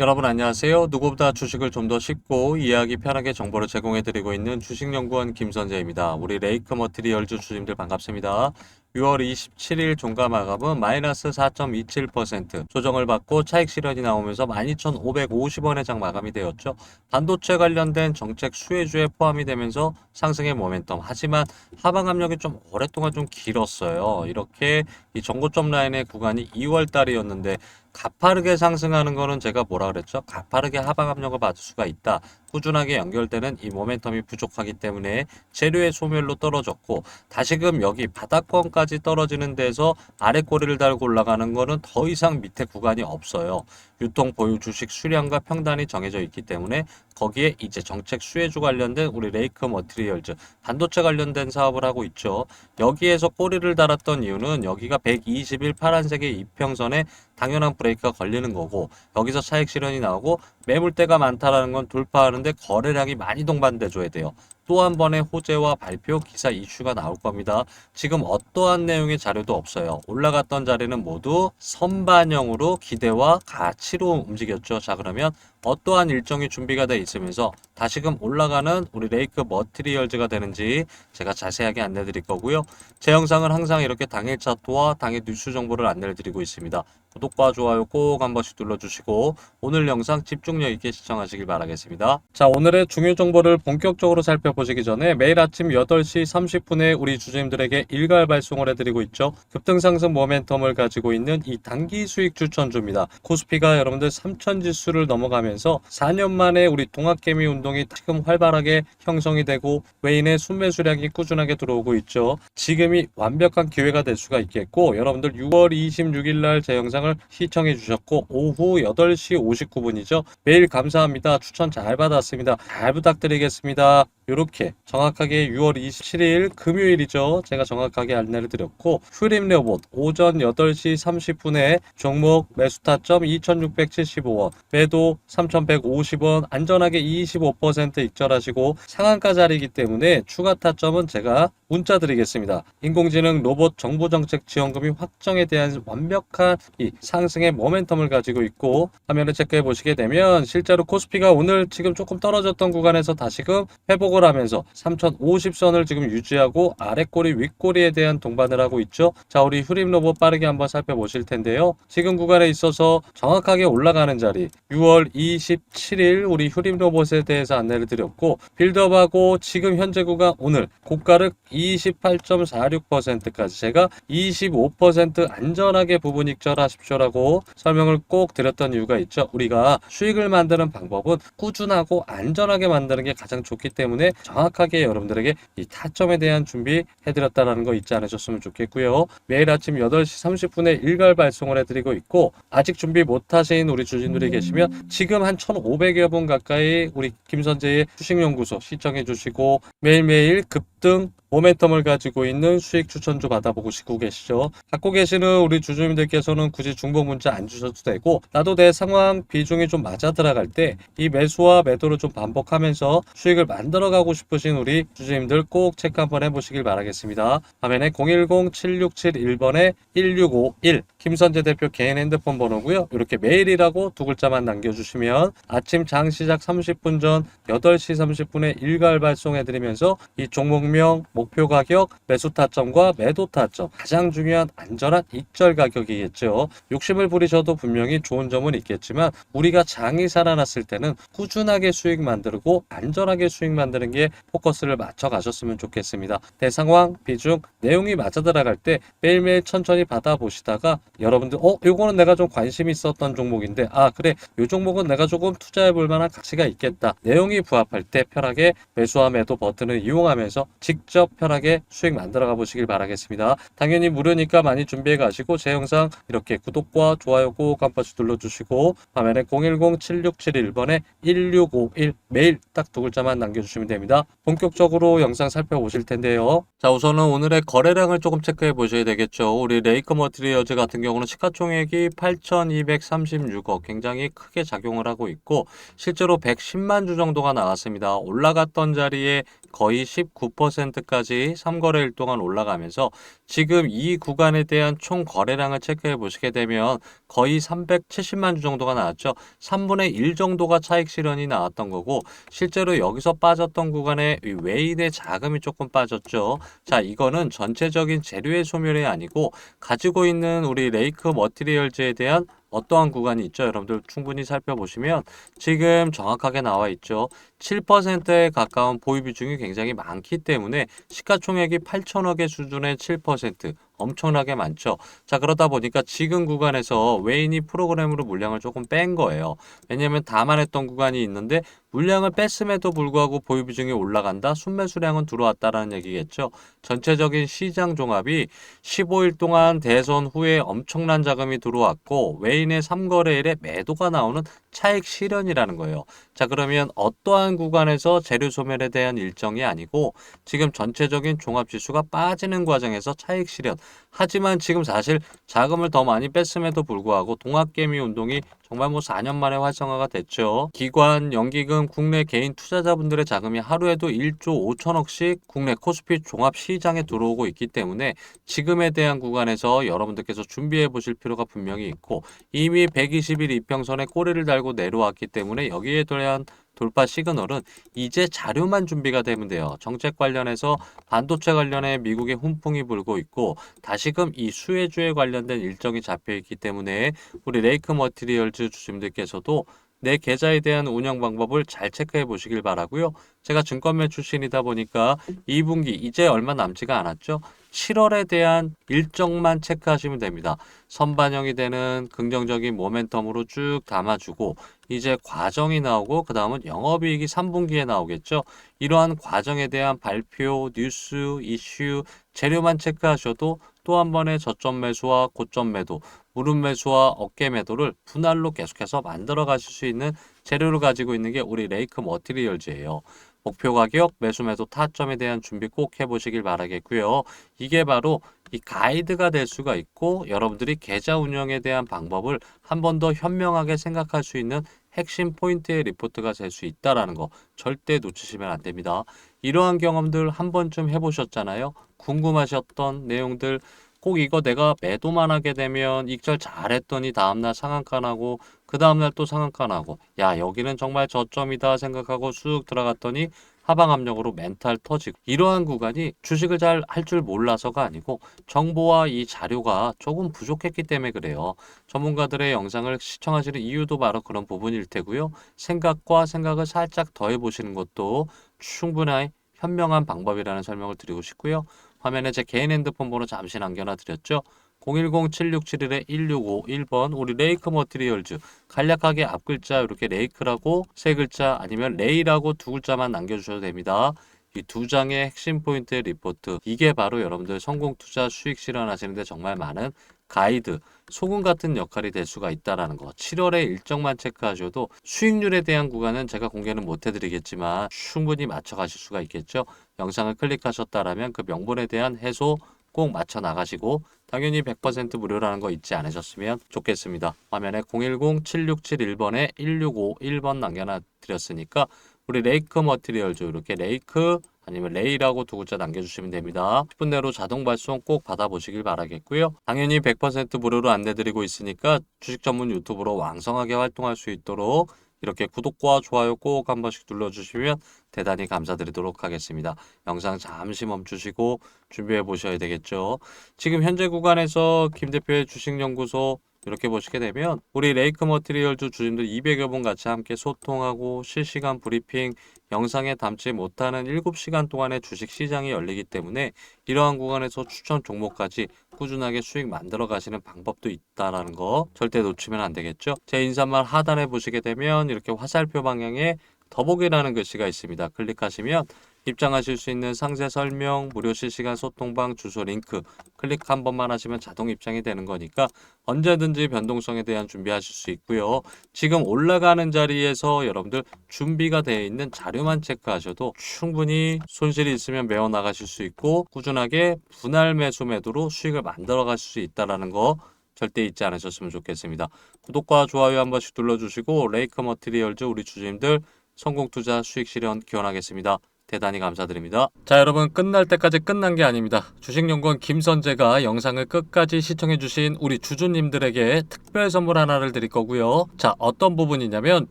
여러분 안녕하세요. 누구보다 주식을 좀 더 쉽고 이해하기 편하게 정보를 제공해드리고 있는 주식연구원 김선재입니다. 우리 레이크 머티리얼즈 주님들 반갑습니다. 6월 27일 종가 마감은 마이너스 4.27% 조정을 받고 차익 실현이 나오면서 12,550원의 장 마감이 되었죠. 반도체 관련된 정책 수혜주에 포함이 되면서 상승의 모멘텀. 하지만 하방 압력이 좀 오랫동안 좀 길었어요. 이렇게 이 정고점 라인의 구간이 2월 달이었는데 가파르게 상승하는 거는 제가 뭐라 그랬죠? 가파르게 하방 압력을 받을 수가 있다. 꾸준하게 연결되는 이 모멘텀이 부족하기 때문에 재료의 소멸로 떨어졌고 다시금 여기 바닥권까지 떨어지는 데서 아래 꼬리를 달고 올라가는 거는 더 이상 밑에 구간이 없어요. 유통 보유 주식 수량과 평단이 정해져 있기 때문에 거기에 이제 정책 수혜주 관련된 우리 레이크 머티리얼즈 반도체 관련된 사업을 하고 있죠. 여기에서 꼬리를 달았던 이유는 여기가 121 파란색의 이평선에 당연한 브레이크가 걸리는 거고 여기서 차익 실현이 나오고 매물대가 많다라는 건 돌파하는데 거래량이 많이 동반돼 줘야 돼요. 또 한 번의 호재와 발표 기사 이슈가 나올 겁니다. 지금 어떠한 내용의 자료도 없어요. 올라갔던 자리는 모두 선반영으로 기대와 가치로 움직였죠. 자 그러면 어떠한 일정이 준비가 돼 있으면서 다시금 올라가는 우리 레이크 머티리얼즈가 되는지 제가 자세하게 안내 드릴 거고요. 제 영상은 항상 이렇게 당일 차트와 당일 뉴스 정보를 안내를 드리고 있습니다. 구독과 좋아요 꼭 한 번씩 눌러주시고 오늘 영상 집중력 있게 시청하시길 바라겠습니다. 자 오늘의 중요 정보를 본격적으로 살펴보 시기 전에 매일 아침 8시 30분에 우리 주주님들에게 일괄 발송을 해드리고 있죠. 급등상승 모멘텀을 가지고 있는 이 단기 수익 추천주입니다. 코스피가 여러분들 3000 지수를 넘어가면서 4년 만에 우리 동학개미 운동이 지금 활발하게 형성이 되고 외인의 순매수량이 꾸준하게 들어오고 있죠. 지금이 완벽한 기회가 될 수가 있겠고 여러분들 6월 26일 날 제 영상을 시청해 주셨고 오후 8시 59분이죠. 매일 감사합니다. 추천 잘 받았습니다. 잘 부탁드리겠습니다. 이렇게 정확하게 6월 27일 금요일이죠. 제가 정확하게 안내를 드렸고 휴림 레봇 오전 8시 30분에 종목 매수 타점 2675원 매도 3150원 안전하게 25% 익절하시고 상한가 자리이기 때문에 추가 타점은 제가 문자 드리겠습니다. 인공지능 로봇 정보정책 지원금이 확정에 대한 완벽한 이 상승의 모멘텀을 가지고 있고 화면을 체크해 보시게 되면 실제로 코스피가 오늘 지금 조금 떨어졌던 구간에서 다시금 회복을 하면서 3050선을 지금 유지하고 아래꼬리 윗꼬리에 대한 동반을 하고 있죠. 자 우리 휴림 로봇 빠르게 한번 살펴보실 텐데요. 지금 구간에 있어서 정확하게 올라가는 자리 6월 27일 우리 휴림 로봇에 대해서 안내를 드렸고 빌드업하고 지금 현재 구간 오늘 고가를 28.46%까지 제가 25% 안전하게 부분 익절하십시오라고 설명을 꼭 드렸던 이유가 있죠. 우리가 수익을 만드는 방법은 꾸준하고 안전하게 만드는 게 가장 좋기 때문에 정확하게 여러분들에게 이 타점에 대한 준비 해드렸다라는 거 잊지 않으셨으면 좋겠고요. 매일 아침 8시 30분에 일괄 발송을 해드리고 있고 아직 준비 못하신 우리 주진들이 계시면 지금 한 1,500여 분 가까이 우리 김선재의 주식연구소 시청해 주시고 매일매일 급등 모멘텀을 가지고 있는 수익 추천주 받아보고 싶고 계시죠. 갖고 계시는 우리 주주님들께서는 굳이 중복 문자 안 주셔도 되고 나도 내 상황 비중이 좀 맞아 들어갈 때 이 매수와 매도를 좀 반복하면서 수익을 만들어 가고 싶으신 우리 주주님들 꼭 체크 한번 해보시길 바라겠습니다. 화면에 010-7671번에 1651 김선재 대표 개인 핸드폰 번호고요. 이렇게 메일이라고 두 글자만 남겨주시면 아침 장 시작 30분 전 8시 30분에 일괄 발송해드리면서 이 종목명 목표 가격, 매수 타점과 매도 타점, 가장 중요한 안전한 익절 가격이겠죠. 욕심을 부리셔도 분명히 좋은 점은 있겠지만 우리가 장이 살아났을 때는 꾸준하게 수익 만들고 안전하게 수익 만드는 게 포커스를 맞춰 가셨으면 좋겠습니다. 내 상황, 비중, 내용이 맞아 들어갈 때 매일매일 천천히 받아보시다가 여러분들 어 요거는 내가 좀 관심 있었던 종목인데 아 그래 요 종목은 내가 조금 투자해 볼 만한 가치가 있겠다. 내용이 부합할 때 편하게 매수와 매도 버튼을 이용하면서 직접 편하게 수익 만들어 가 보시길 바라겠습니다. 당연히 무료니까 많이 준비해 가시고 제 영상 이렇게 구독과 좋아요 꼭 한 번씩 눌러주시고 화면에 010-7671번에 1651 메일 딱 두 글자만 남겨주시면 됩니다. 본격적으로 영상 살펴보실 텐데요. 자 우선은 오늘의 거래량을 조금 체크해 보셔야 되겠죠. 우리 레이커 머티리얼즈 같은 경우는 시가총액이 8,236억 굉장히 크게 작용을 하고 있고 실제로 110만 주 정도가 나왔습니다. 올라갔던 자리에 거의 19%까지 3거래일 동안 올라가면서 지금 이 구간에 대한 총 거래량을 체크해 보시게 되면 거의 370만 주 정도가 나왔죠. 3분의 1 정도가 차익 실현이 나왔던 거고 실제로 여기서 빠졌던 구간에 이 외인의 자금이 조금 빠졌죠. 자, 이거는 전체적인 재료의 소멸이 아니고 가지고 있는 우리 레이크 머티리얼즈에 대한 어떠한 구간이 있죠? 여러분들 충분히 살펴보시면 지금 정확하게 나와 있죠. 7%에 가까운 보유 비중이 굉장히 많기 때문에 시가총액이 8천억의 수준의 7% 엄청나게 많죠. 자, 그러다 보니까 지금 구간에서 외인이 프로그램으로 물량을 조금 뺀 거예요. 왜냐하면 다만 했던 구간이 있는데 물량을 뺐음에도 불구하고 보유 비중이 올라간다. 순매수량은 들어왔다라는 얘기겠죠. 전체적인 시장 종합이 15일 동안 대선 후에 엄청난 자금이 들어왔고 외인의 3거래일에 매도가 나오는 차익 실현이라는 거예요. 자, 그러면 어떠한 구간에서 재료 소멸에 대한 일정이 아니고 지금 전체적인 종합 지수가 빠지는 과정에서 차익 실현. 하지만 지금 사실 자금을 더 많이 뺐음에도 불구하고 동학개미 운동이 정말 뭐 4년 만에 활성화가 됐죠. 기관, 연기금, 국내 개인 투자자분들의 자금이 하루에도 1조 5천억씩 국내 코스피 종합 시장에 들어오고 있기 때문에 지금에 대한 구간에서 여러분들께서 준비해 보실 필요가 분명히 있고 이미 120일 이평선에 꼬리를 달고 내려왔기 때문에 여기에 대한 돌파 시그널은 이제 자료만 준비가 되면 돼요. 정책 관련해서 반도체 관련해 미국의 훈풍이 불고 있고 다시금 이 수혜주에 관련된 일정이 잡혀 있기 때문에 우리 레이크 머티리얼즈 주주님들께서도 내 계좌에 대한 운영 방법을 잘 체크해 보시길 바라고요. 제가 증권매 출신이다 보니까 2분기 이제 얼마 남지가 않았죠. 7월에 대한 일정만 체크하시면 됩니다. 선반영이 되는 긍정적인 모멘텀으로 쭉 담아주고 이제 과정이 나오고 그 다음은 영업이익이 3분기에 나오겠죠. 이러한 과정에 대한 발표, 뉴스, 이슈, 재료만 체크하셔도 또 한 번의 저점 매수와 고점 매도, 무릎 매수와 어깨 매도를 분할로 계속해서 만들어 가실 수 있는 재료를 가지고 있는 게 우리 레이크 머티리얼즈예요. 목표 가격, 매수 매도 타점에 대한 준비 꼭 해보시길 바라겠고요. 이게 바로 이 가이드가 될 수가 있고 여러분들이 계좌 운영에 대한 방법을 한 번 더 현명하게 생각할 수 있는 핵심 포인트의 리포트가 될 수 있다라는 거 절대 놓치시면 안 됩니다. 이러한 경험들 한 번쯤 해보셨잖아요. 궁금하셨던 내용들 꼭 이거 내가 매도만 하게 되면 익절 잘했더니 다음날 상한가 나고 그 다음날 또 상한가 나고 야 여기는 정말 저점이다 생각하고 쑥 들어갔더니 하방 압력으로 멘탈 터지고 이러한 구간이 주식을 잘 할 줄 몰라서가 아니고 정보와 이 자료가 조금 부족했기 때문에 그래요. 전문가들의 영상을 시청하시는 이유도 바로 그런 부분일 테고요. 생각과 생각을 살짝 더해 보시는 것도 충분히 현명한 방법이라는 설명을 드리고 싶고요. 화면에 제 개인 핸드폰 번호 잠시 남겨놔 드렸죠. 010-7671-1651번 우리 레이크 머티리얼즈 간략하게 앞 글자 이렇게 레이크라고 세 글자 아니면 레이라고 두 글자만 남겨주셔도 됩니다. 이 두 장의 핵심 포인트의 리포트 이게 바로 여러분들 성공 투자 수익 실현하시는데 정말 많은 가이드 소금 같은 역할이 될 수가 있다라는 거 7월에 일정만 체크하셔도 수익률에 대한 구간은 제가 공개는 못 해드리겠지만 충분히 맞춰 가실 수가 있겠죠 영상을 클릭하셨다라면 그 명분에 대한 해소 꼭 맞춰 나가시고 당연히 100% 무료라는 거 잊지 않으셨으면 좋겠습니다. 화면에 010-7671번에 1651번 남겨놔 드렸으니까 우리 레이크 머티리얼즈 이렇게 레이크 아니면 레이라고 두 글자 남겨주시면 됩니다. 10분 내로 자동 발송 꼭 받아보시길 바라겠고요. 당연히 100% 무료로 안내드리고 있으니까 주식 전문 유튜브로 왕성하게 활동할 수 있도록 이렇게 구독과 좋아요 꼭 한 번씩 눌러주시면 대단히 감사드리도록 하겠습니다. 영상 잠시 멈추시고 준비해 보셔야 되겠죠. 지금 현재 구간에서 김 대표의 주식연구소 이렇게 보시게 되면 우리 레이크 머티리얼즈 주주님들 200여 분 같이 함께 소통하고 실시간 브리핑 영상에 담지 못하는 7시간 동안의 주식 시장이 열리기 때문에 이러한 구간에서 추천 종목까지 꾸준하게 수익 만들어 가시는 방법도 있다라는 거 절대 놓치면 안 되겠죠. 제 인사말 하단에 보시게 되면 이렇게 화살표 방향에 더보기라는 글씨가 있습니다. 클릭하시면 입장하실 수 있는 상세 설명, 무료 실시간 소통방 주소 링크 클릭 한 번만 하시면 자동 입장이 되는 거니까 언제든지 변동성에 대한 준비하실 수 있고요. 지금 올라가는 자리에서 여러분들 준비가 되어 있는 자료만 체크하셔도 충분히 손실이 있으면 메워 나가실 수 있고 꾸준하게 분할 매수 매도로 수익을 만들어 가실 수 있다라는 거 절대 잊지 않으셨으면 좋겠습니다. 구독과 좋아요 한 번씩 눌러주시고 레이크 머티리얼즈 우리 주주님들 성공 투자 수익 실현 기원하겠습니다. 대단히 감사드립니다. 자, 여러분 끝날 때까지 끝난 게 아닙니다. 주식연구원 김선재가 영상을 끝까지 시청해주신 우리 주주님들에게 특별 선물 하나를 드릴 거고요. 자, 어떤 부분이냐면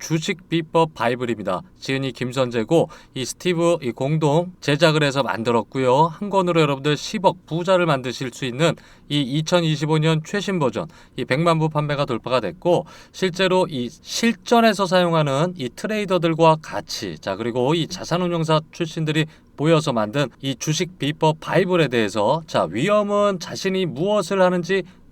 주식 비법 바이블입니다. 지은이 김선재고 이 스티브 이 공동 제작을 해서 만들었고요. 한 권으로 여러분들 10억 부자를 만드실 수 있는 이 2025년 최신 버전 이 100만 부 판매가 돌파가 됐고 실제로 이 실전에서 사용하는 이 트레이더들과 같이 자 그리고 이 자산운용사 출신들이 모여서 만든 이 주식 비법 바이블에 대해서 자 위험은 자신이 무엇을 하는지